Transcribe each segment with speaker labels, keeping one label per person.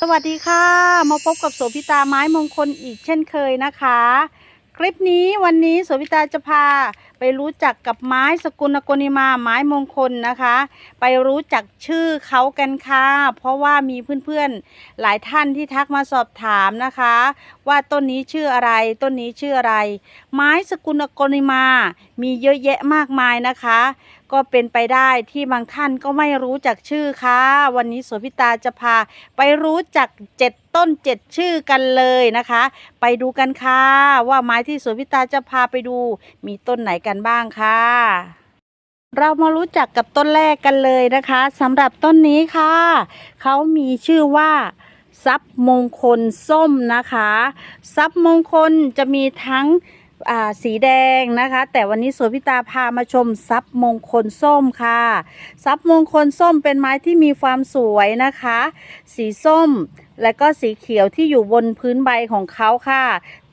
Speaker 1: สวัสดีค่ะ มาพบกับโสพิตาไม้มงคลอีกเช่นเคยนะคะ คลิปนี้วันนี้โสพิตาจะพาไปรู้จักกับไม้สกุลกนิมาไม้มงคลนะคะ ไปรู้จักชื่อเขากันค่ะ เพราะว่ามีเพื่อนๆหลายท่านที่ทักมาสอบถามนะคะ ว่าต้นนี้ชื่ออะไร ต้นนี้ชื่ออะไร ไม้สกุลกนิมา มีเยอะแยะมากมายนะคะ ก็เป็นไปได้ที่บางท่านก็ไม่รู้จักชื่อค่ะ วันนี้โสพิตาจะพาไปรู้จักเจ็ด ต้นเจ็ดชื่อกันเลยนะคะ ไปดูกันค่ะ ว่าไม้ที่สวนพิตาจะพาไปดู มีต้นไหนกันบ้างค่ะ เรามารู้จักกับต้นแรกกันเลยนะคะสำหรับต้นนี้ค่ะ เขามีชื่อว่าทรัพย์มงคลส้มนะคะทรัพย์มงคลจะมีทั้ง สีแดงนะคะ แต่วันนี้โสพิตาพามาชมทรัพย์มงคลส้มค่ะทรัพย์มงคลส้มเป็นไม้ที่มีความสวยนะคะ สีส้มและก็สีเขียวที่อยู่บนพื้นใบของเขาค่ะ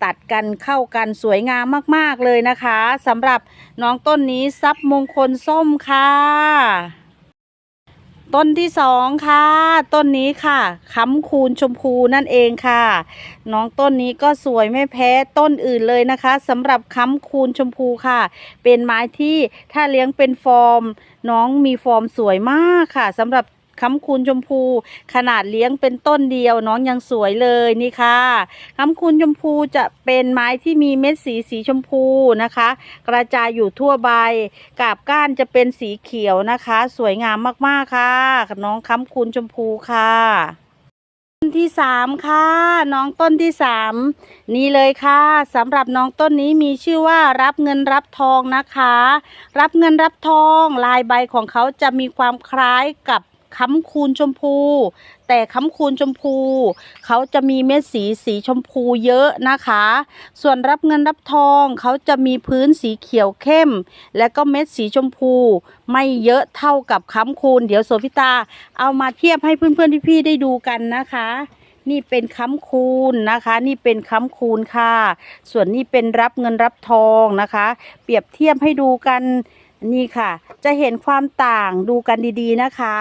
Speaker 1: ตัดกันเข้ากันสวยงามมากๆเลยนะคะสำหรับน้องต้นนี้ทรัพย์มงคลส้มค่ะ ต้นที่สองค่ะ ต้นนี้ค่ะค้ำคูณชมพูนั่นเองค่ะ น้องต้นนี้ก็สวยไม่แพ้ต้นอื่นเลยนะคะสำหรับค้ำคูณชมพูค่ะ เป็นไม้ที่ถ้าเลี้ยงเป็นฟอร์ม น้องมีฟอร์มสวยมากค่ะสำหรับ ค้ำคูณชมพู ขนาดเลี้ยงเป็นต้นเดียวน้องยังสวยเลยนี่ค่ะค้ำคูณชมพูจะเป็นไม้ที่มีเม็ดสีสีชมพูนะคะ กระจายอยู่ทั่วใบกาบก้านจะเป็นสีเขียวนะคะ สวยงามมากๆค่ะน้องค้ำคูณชมพูค่ะต้นที่สามค่ะน้องต้นที่สามนี่เลยค่ะสำหรับน้องต้นนี้มีชื่อว่ารับเงินรับทองนะคะ รับเงินรับทองลายใบของเขาจะมีความคล้ายกับ ค้ำคูณชมพู แต่ค้ำคูณชมพู เขาจะมีเม็ดสีสีชมพูเยอะนะคะ ส่วนรับเงินรับทองเขาจะมีพื้นสีเขียวเข้ม และก็เม็ดสีชมพู ไม่เยอะเท่ากับค้ำคูณ เดี๋ยวโสพิตา เอามาเทียบให้เพื่อนๆพี่ๆได้ดูกันนะคะนี่เป็นค้ำคูณนะคะ นี่เป็นค้ำคูณค่ะ ส่วนนี้เป็นรับเงินรับทองนะคะ เปรียบเทียบให้ดูกัน นี่ค่ะ จะเห็นความต่างดูกันดีๆนะคะ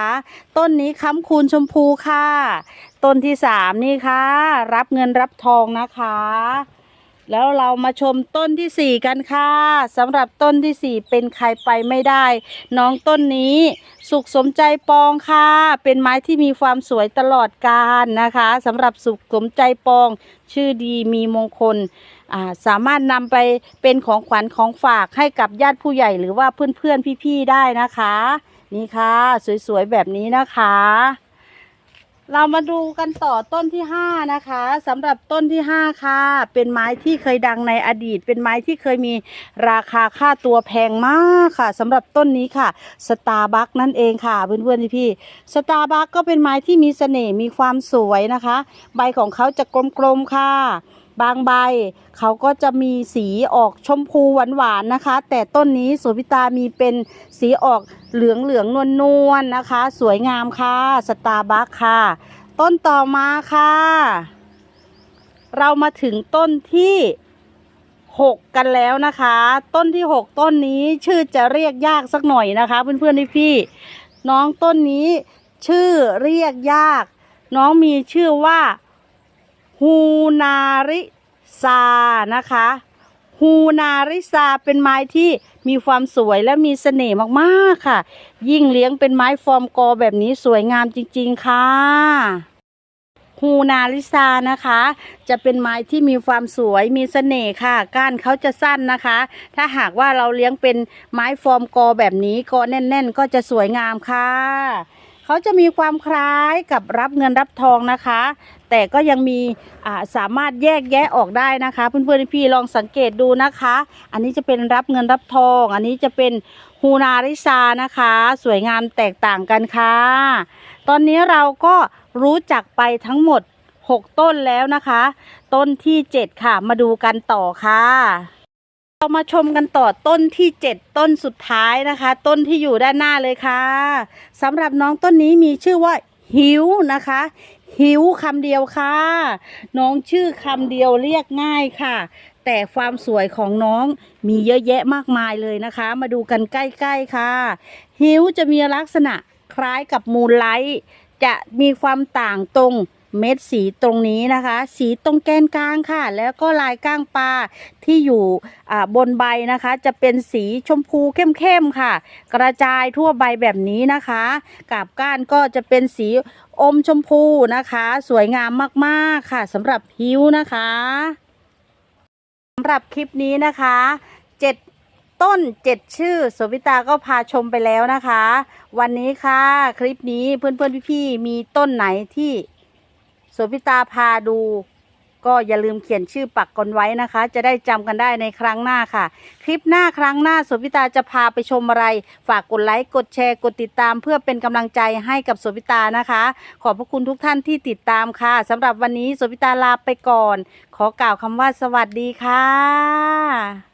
Speaker 1: ต้นนี้ค้ำคูณชมพูค่ะ ต้นที่สามนี่ค่ะ รับเงินรับทองนะคะ แล้วเรามาชมต้นที่สี่กันค่ะสำหรับต้นที่สี่เป็นใครไปไม่ได้ น้องต้นนี้สุขสมใจปองค่ะ เป็นไม้ที่มีความสวยตลอดกาลนะคะสำหรับสุขสมใจปอง ชื่อดีมีมงคลาสามารถนำไปเป็นของขวัญของฝากให้กับญาติผู้ใหญ่หรือว่าเพื่อนๆพี่ๆได้นะคะ นี่ค่ะ สวยๆแบบนี้นะคะ เรามาดูกันต่อต้นที่ห้านะคะสำหรับต้นที่ห้าค่ะ เป็นไม้ที่เคยดังในอดีต เป็นไม้ที่เคยมีราคาค่าตัวแพงมากค่ะสำหรับต้นนี้ค่ะสตาร์บัคนั่นเองค่ะเพื่อนๆพี่ๆสตาร์บัคก็เป็นไม้ที่มีเสน่ห์มีความสวยนะคะ ใบของเขาจะกลมๆค่ะ บางใบ เขาก็จะมีสีออกชมพูหวานๆนะคะ แต่ต้นนี้สุพิตามีเป็นสีออกเหลืองเหลืองนวลนวลๆนะคะ สวยงามค่ะสตาร์บัคค่ะ ต้นต่อมาค่ะ เรามาถึงต้นที่หกกันแล้วนะคะ ต้นที่หกต้นนี้ชื่อจะเรียกยากสักหน่อยนะคะ เพื่อนๆพี่ๆน้องต้นนี้ชื่อเรียกยาก น้องมีชื่อว่า ฮูนาริซานะคะฮูนาริซาเป็นไม้ที่มีความสวยและมีเสน่ห์มากๆค่ะ ยิ่งเลี้ยงเป็นไม้ฟอร์มกอแบบนี้สวยงามจริงๆค่ะฮูนาริซานะคะ จะเป็นไม้ที่มีความสวยมีเสน่ห์ค่ะ ก้านเขาจะสั้นนะคะ ถ้าหากว่าเราเลี้ยงเป็นไม้ฟอร์มกอแบบนี้กอแน่น ๆ ก็จะสวยงามค่ะ เขาจะมีความคล้ายกับรับเงินรับทองนะคะ แต่ก็ยังมีสามารถแยกแยะออกได้นะคะ เพื่อนๆพี่ลองสังเกตดูนะคะ อันนี้จะเป็นรับเงินรับทอง อันนี้จะเป็นฮูนาริซานะคะ สวยงามแตกต่างกันค่ะ ตอนนี้เราก็รู้จักไปทั้งหมด 6 ต้นแล้วนะคะ ต้นที่ 7 ค่ะ มาดูกันต่อค่ะ เรามาชมกันต่อต้นที่ 7 ต้นสุดท้ายนะคะ ต้นที่อยู่ด้านหน้าเลยค่ะสำหรับน้องต้นนี้มีชื่อว่าหิวนะคะ หิวคำเดียวค่ะ น้องชื่อคำเดียวเรียกง่ายค่ะ แต่ความสวยของน้องมีเยอะแยะมากมายเลยนะคะ มาดูกันใกล้ๆค่ะ หิวจะมีลักษณะคล้ายกับมูลไลท์จะมีความต่างตรง เม็ดสีตรงนี้นะคะ สีตรงแกนกลางค่ะ แล้วก็ลายก้างปลาที่อยู่บนใบนะคะ จะเป็นสีชมพูเข้มๆค่ะ กระจายทั่วใบแบบนี้นะคะกาบก้านก็จะเป็นสีอมชมพูนะคะ สวยงามมากๆค่ะสำหรับฮิ้วนะคะสำหรับคลิปนี้นะคะเจ็ดต้นเจ็ดชื่อสวิตาก็พาชมไปแล้วนะคะ วันนี้ค่ะ คลิปนี้เพื่อนๆพี่ๆมีต้นไหนที่ สวิตาพาดู ก็อย่าลืมเขียนชื่อปักกันไว้นะคะ จะได้จำกันได้ในครั้งหน้าค่ะ คลิปหน้าครั้งหน้าสวิตาจะพาไปชมอะไร ฝากกดไลค์กดแชร์กดติดตาม เพื่อเป็นกำลังใจให้กับสวิตานะคะ ขอบพระคุณทุกท่านที่ติดตามค่ะสำหรับวันนี้สวิตาลาไปก่อน ขอกล่าวคำว่าสวัสดีค่ะ